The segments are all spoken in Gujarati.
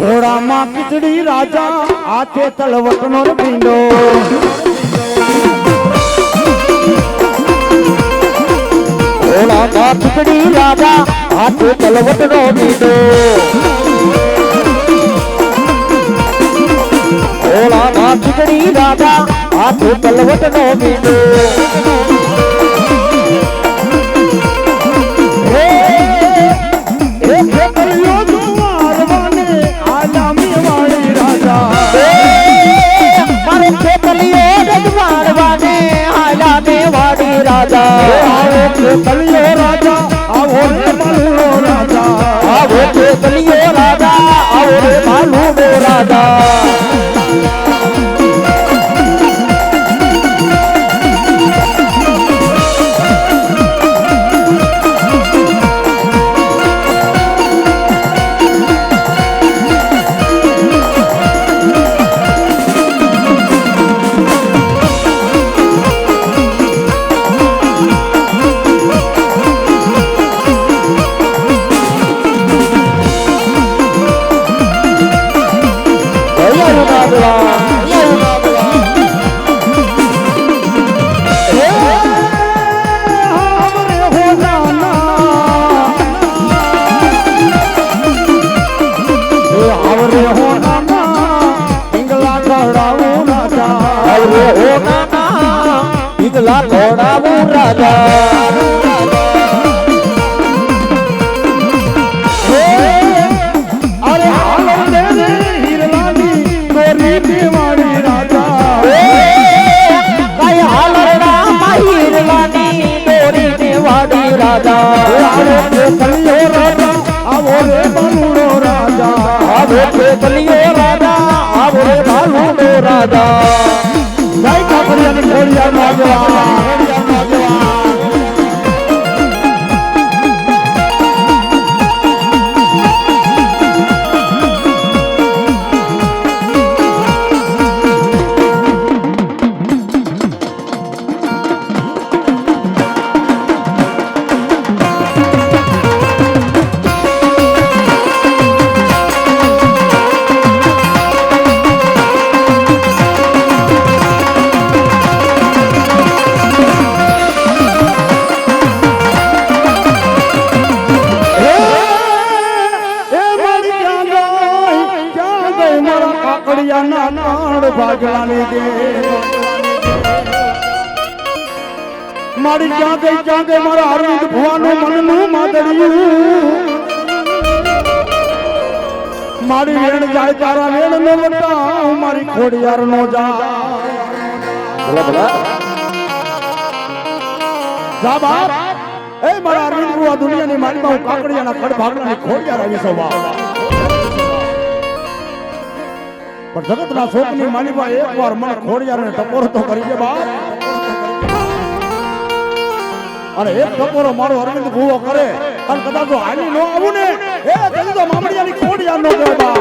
ઘોડામાં ખીચડી રાજા, હાથે તલવટનો ભીંડો. ઘોડામાં ખીચડી રાજા, હાથે તલવટનો ભીંડો. ઘોડામાં ખીચડી રાજા, હાથે તલવટનો બીડો રાજા કે કલિયો રાજા આવો રે બનુડો રાજા આવો ખેતલીઓ રાજા આવો રે માલુડો રાજા જય કાકડિયાની ખોડિયાર માગવા એ મારી ક્યાં ગઈ ક્યાં ગઈ? મારા અરવિંદ ભુવાનું મનનું માદળિયું મારી વેણ જાય તારા વેણ નો વટા મારી ખોડિયાર નો જા. બોલા બોલા જા બાપ. એ મારા અરવિંદ ભુવા દુનિયાની મારીમાં હું કાકડિયાના ખડ ભાગલાની ખોડિયાર આવી સૌ પણ જગતના શોકની માલિકા એક વાર મને ખોડિયારને ટપોરો તો કરી દે બાપ. અને એક ટપોરો મારો અરવિંદ ભૂવો કરે. અને કદાચ આની નો આવું ને, એ તો મામડિયાની ખોડિયાર નો કહેવાય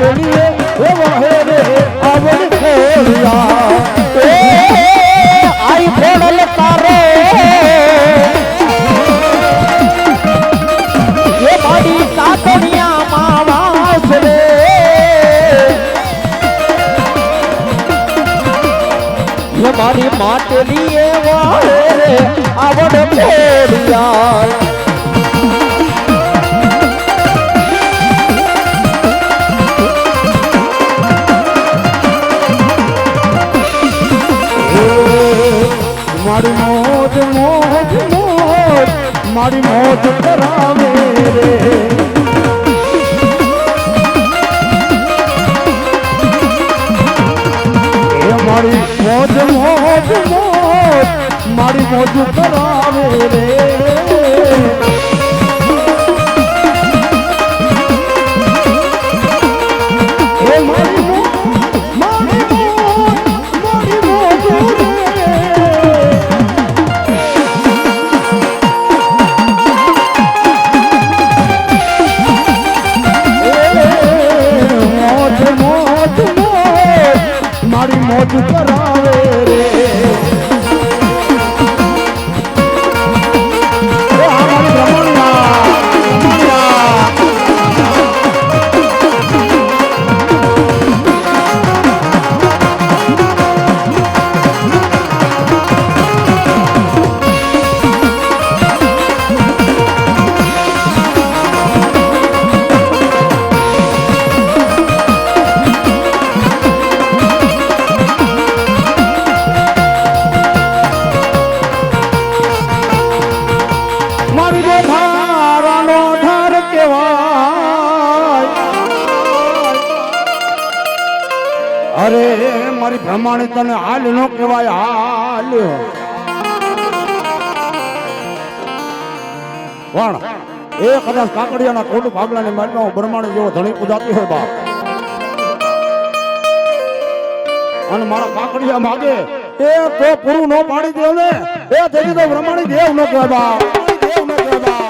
માટેની હે વહે રે આવડ ખોડિયા એ આઈ ફોડલ તારો એ મારી કાતડિયા માં વાસ રે એ મારી માટલી એ વાળે રે આવડ ફોડિયા મારી મોજ મોજ મોજ, મારી મોજ કરાવે રે. એ મારી મોજ મોજ મોજ, મારી મોજ કરાવે રે. કદાચ કાકડિયાના કોડ ભાગલાની માલમાં હું બ્રહ્માણી જેવો ધણી પૂજાતી હોય બાપ. અને મારા કાકડિયા માગે, એ તો પૂરું નો પાડી દે ને. એ થઈ તો બ્રહ્માણી દેવ ન કહેવા દેવ ન કહેવાય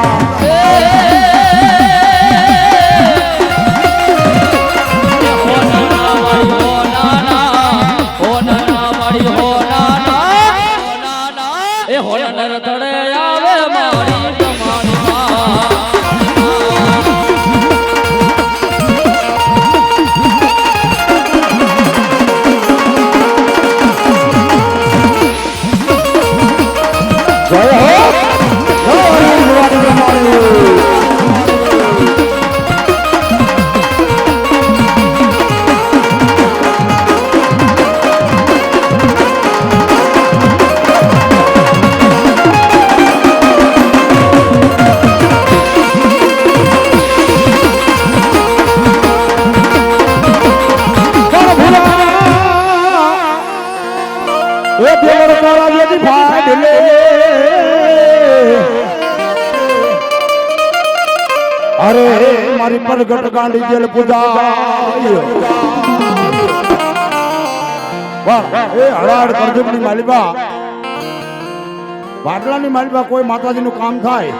કાળા જેથી ફાડ લે અરે, મારી પરગટ ગાંડી જેલ પૂજાય. વાહ, એ હળાડ કરજુમની માલિબા વાટલાની માલિબા કોઈ માતાજીનું કામ થાય.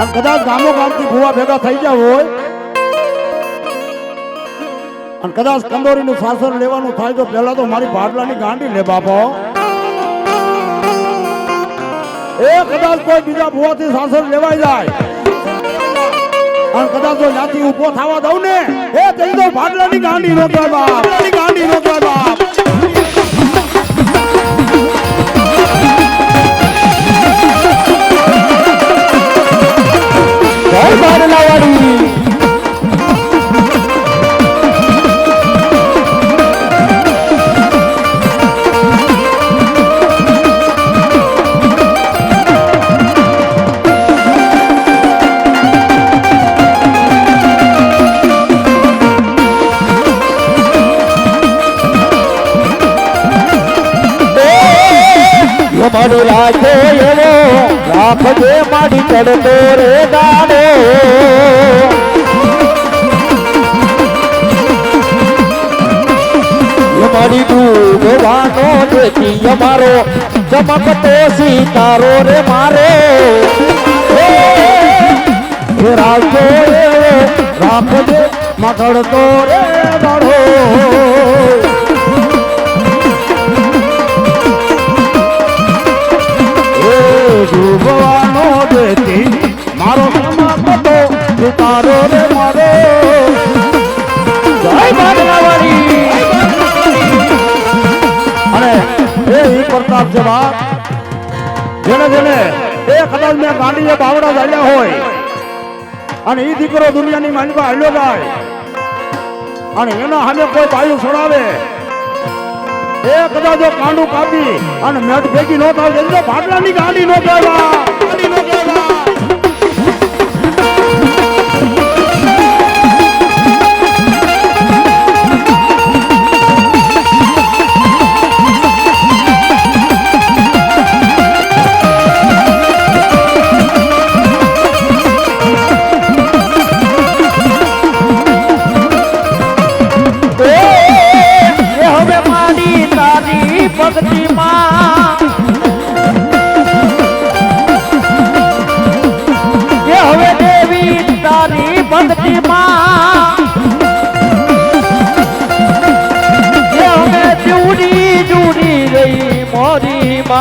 અને કદાચ ગામો ગામથી ભૂવા ભેગા થઈ ગયા હોય અને કદાચ કંદોરીનું સાસર લેવાનું થાય તો પહેલા તો મારી ભાડલાની ગાંડી લે બાપો. એ કદાચ કોઈ બીજા ભુવાથી સાસર લેવાઈ જાય. અને કદાચ જો ત્યાંથી ઊભો થવા દઉં ને, એ તેની તો ભાડલાની ગાંડી બાપ. ગાંડી નો બાપ. મારી રાખો એવો રાખજે મારી ચડતો રે દાડો અમારી ડૂબવાનો જેથી અમારો, ચમકતો સિતારો રે મારો. એ રાખો રાખજે મગડતો રે દાડો શુભવાનો દેતી મારો સમાપતો ઉતારો રે મારો. જય બાદલાવાળી અને એ ઈ પ્રતાપ બાપ જેને જેને એ કદાચ મેં ગાંડીએ બાવડા ચાલ્યા હોય, અને ઈ દીકરો દુનિયાની માનવા હાલ્યો જાય, અને એના સામે કોઈ પાયું છોડાવે એ કદાચ કાંડું કાપી અને મેટ ભેગી નો થાય તો ભાગલાની ગાંડી નો કહેવા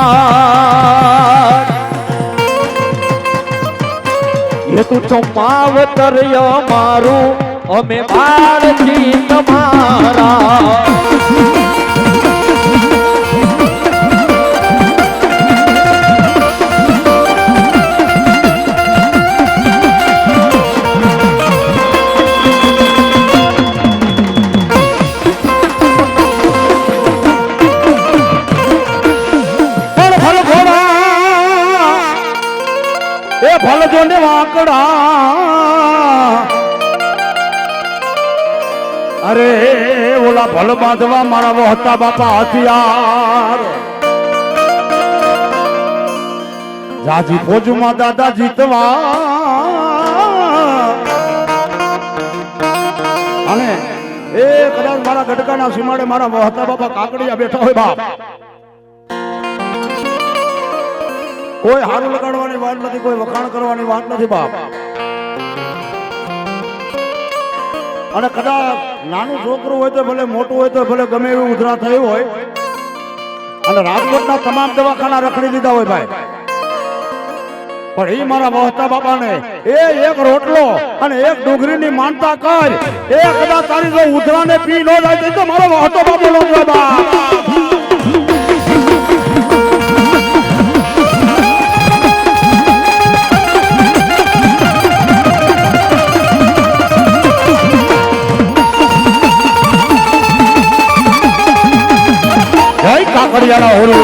મોરી. એ તું ચમાવતર મારું અમે બાળથી તમારા. એ ફલ જો ને વાંકડા. અરે, ઓલા ભલ બાંધવા મારા વહતા બાપા હથિયાર. જાજી ફોજમાં દાદા જીતવા. અને એ કદાચ મારા ગટકાના સીમાડે મારા વહતા બાપા કાકડિયા બેઠા હોય બાપ. કોઈ હારું લગાડવાની વાત નથી, કોઈ વખાણ કરવાની વાત નથી, બાપ. અને કદાચ નાનું છોકરું હોય તો ભલે મોટું હોય તો ભલે ગમે એવું ઉધરા થયું હોય, અને રાજકોટના તમામ દવાખાના રખડી દીધા હોય ભાઈ. પણ એ મારા વહતા બાપાને એ એક રોટલો અને એક ડુંગળીની માનતા કર. એ કદાચ તારી જો ઉધરાને પી ન જાય તો મારો વહતો બાપો લોકો બાપ. કાકડિયાના હોરું.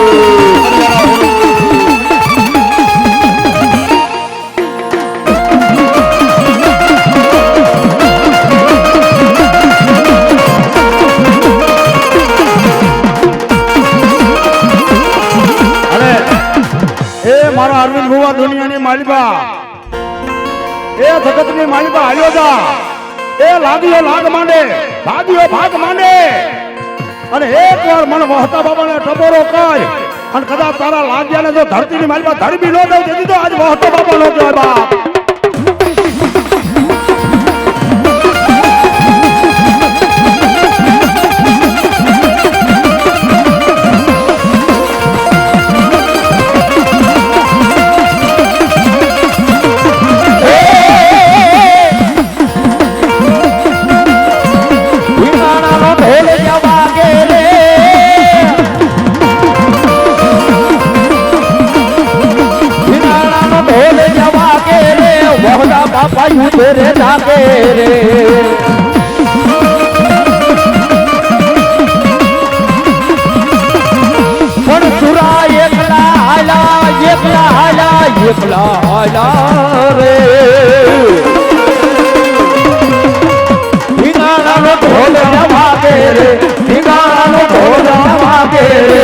મારા અરવિંદ ભુવા એ જગતની માલિકા હાલ્યો જા. એ લાગ્યો લાગ માંડે. ભાગ્યો ભાગ માંડે. અને એક વાર મને વહતા બાબાને ટબોરો કર અને કદાચ તારા લાગ્યા ને જો ધરતીની મારી ધરબી નો દઉં તો આજ વહતો બાબા નો કહેવાય બાપ. એકલા રે. ઢીંગાણાનો ઢોલ વાગે રે ઢીંગાણાનો ઢોલ વાગે રે.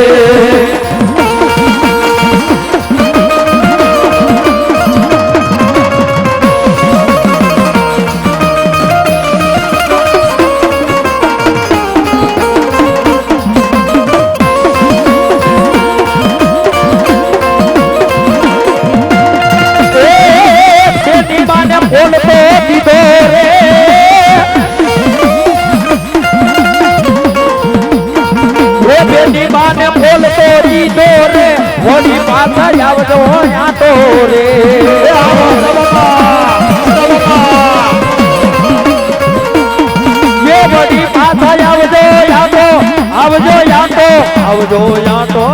આવજો યાદો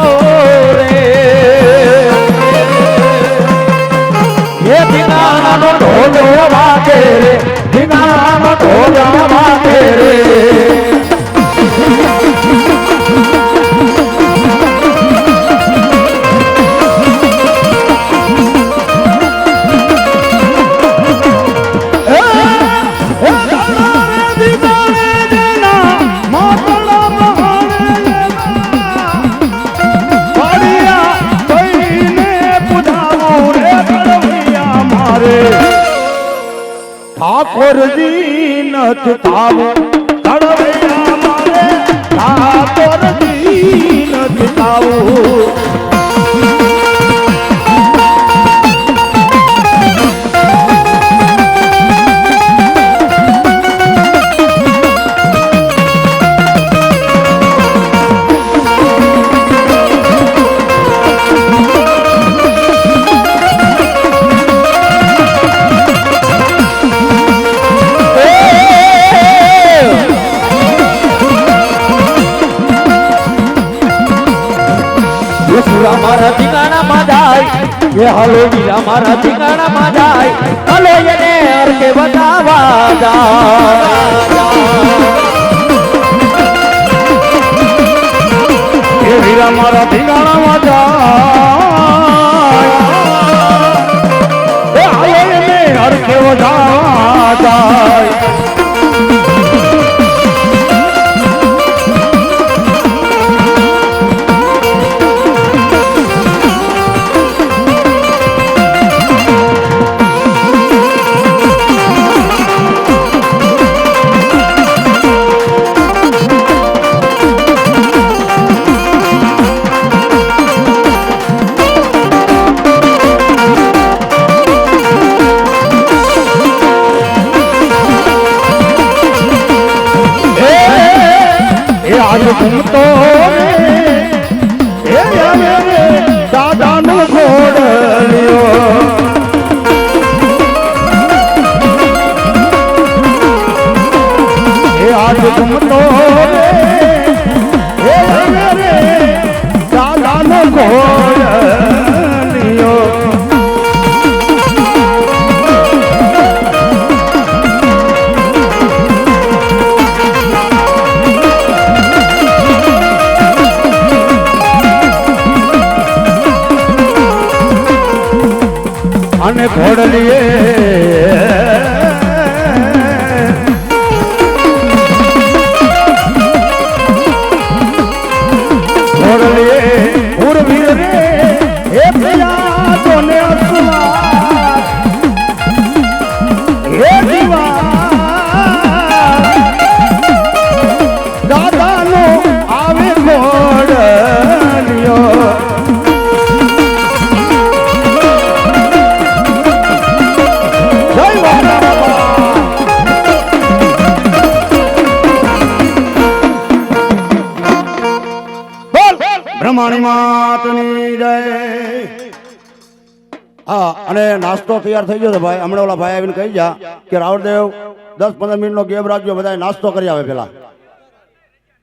રે. એ ધીંગાણાનો ઢોલ વાગે રે. એ હલો બીજા મારા ઠિકાણામાં જાય. હલો એને અર્કે બતાવા જાય. એ વીરા મારા ઠિકાણામાં જાય. એ આયે ને હરખે વધાવા જાય. અને ઘોડલીએ તૈયાર થઈ જશે ભાઈ. હમણાં ઓલા ભાઈ આવીને કહી જા કે રાવણદેવ, દસ પંદર મિનિટનો ગેમ રાખજો બધા નાસ્તો કરી આવે પેલા.